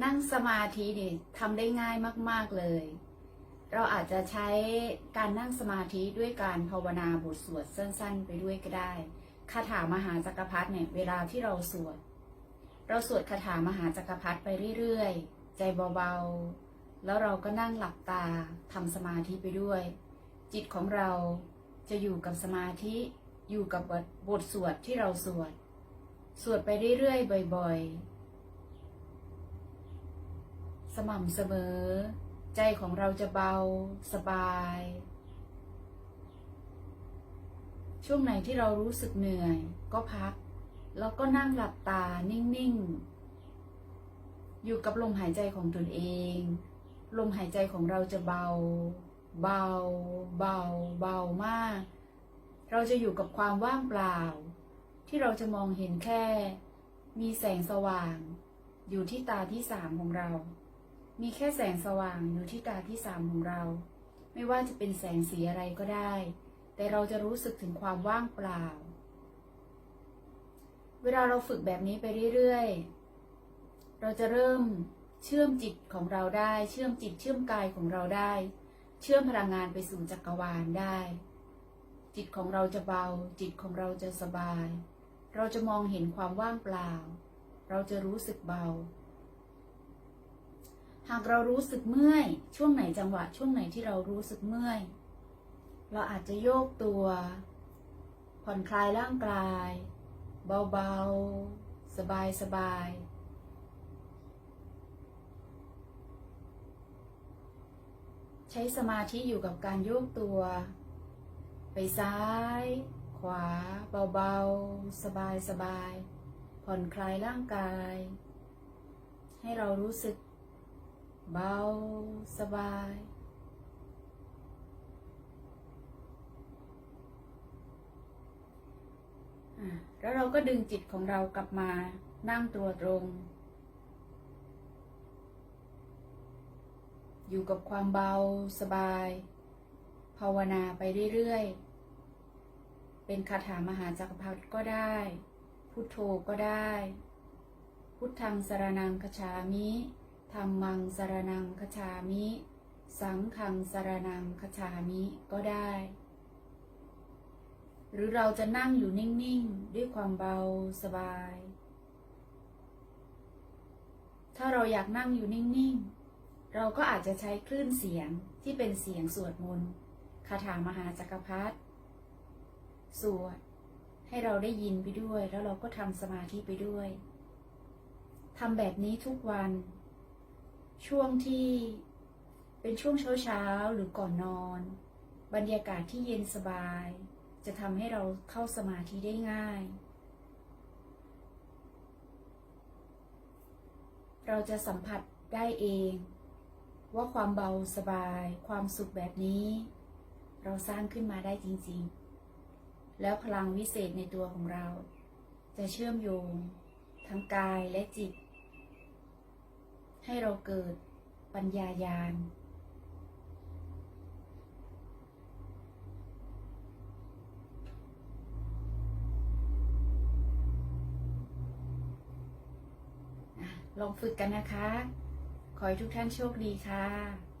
นั่งสมาธินี่ทำได้ง่ายมาก ๆเลย เราอาจจะใช้การนั่งสมาธิด้วยการภาวนาบทสวดสั้น ๆ ไปด้วยก็ได้คาถามหาจักรพรรดิเนี่ยเวลาที่เราสวด เราสวดคาถามหาจักรพรรดิไปเรื่อยๆ ใจเบาๆ แล้วเราก็นั่งหลับตาทำสมาธิไปด้วย จิตของเราจะอยู่กับสมาธิอยู่กับบทบทสวดที่เราสวด สวดไปเรื่อยๆ บ่อยๆ สม่ำเสมอ ใจของเราจะเบาสบาย ช่วงไหนที่เรารู้สึกเหนื่อย ก็พัก แล้วก็นั่งหลับตานิ่ง ๆ อยู่กับลมหายใจของตนเอง ลมหายใจของเราจะเบา เบา เบา เบามาก เราจะอยู่กับความว่างเปล่า ที่เราจะมองเห็นแค่ มีแสงสว่างอยู่ที่ตาที่สามของเรา มีแค่แสงสว่างอยู่ที่ตาที่สามของเรา ไม่ว่าจะเป็นแสงสีอะไรก็ได้ แต่เราจะรู้สึกถึงความว่างเปล่า เวลาเราฝึกแบบนี้ไปเรื่อยๆ เราจะเริ่มเชื่อมจิตของเราได้ เชื่อมจิตเชื่อมกายของเราได้ เชื่อมพลังงานไปสู่จักรวาลได้ จิตของเราจะเบา จิตของเราจะสบาย เราจะมองเห็นความว่างเปล่า เราจะรู้สึกเบา หากเรารู้สึกเมื่อย ช่วงไหนจังหวะ ช่วงไหนที่เรารู้สึกเมื่อย เราอาจจะโยกตัว ผ่อนคลายร่างกาย เบาๆ สบายๆใช้สมาธิอยู่กับการโยกตัว ไปซ้าย ขวา เบาๆ สบายๆผ่อนคลายร่างกาย ให้เรารู้สึก เบาสบาย แล้วเราก็ดึงจิตของเรากลับมานั่งตัวตรง อยู่กับความเบาสบาย ภาวนาไปเรื่อยๆ เป็นคาถามหาจักรพรรดิก็ได้ พุทโธก็ได้ พุทธังสรนังคชามิ ธรรมังสารนังคชามิ สังฆังสารนังคชามิก็ได้ หรือเราจะนั่งอยู่นิ่ง ๆ ด้วยความเบาสบาย ถ้าเราอยากนั่งอยู่นิ่ง ๆ เราก็อาจจะใช้คลื่นเสียงที่เป็นเสียงสวดมนต์คาถามหาจักรพรรดิสวดให้เราได้ยินไปด้วย แล้วเราก็ทำสมาธิไปด้วยทำแบบนี้ทุกวัน ช่วงที่เป็นช่วงเช้าๆหรือก่อนนอน บรรยากาศที่เย็นสบาย จะทำให้เราเข้าสมาธิได้ง่าย เราจะสัมผัสได้เอง ว่าความเบาสบาย ความสุขแบบนี้ เราสร้างขึ้นมาได้จริงๆ แล้วพลังวิเศษในตัวของเรา จะเชื่อมโยง ทั้งกายและจิต ให้เราเกิดปัญญายาณลองฝึกกันนะคะ ขอให้ทุกท่านโชคดีค่ะ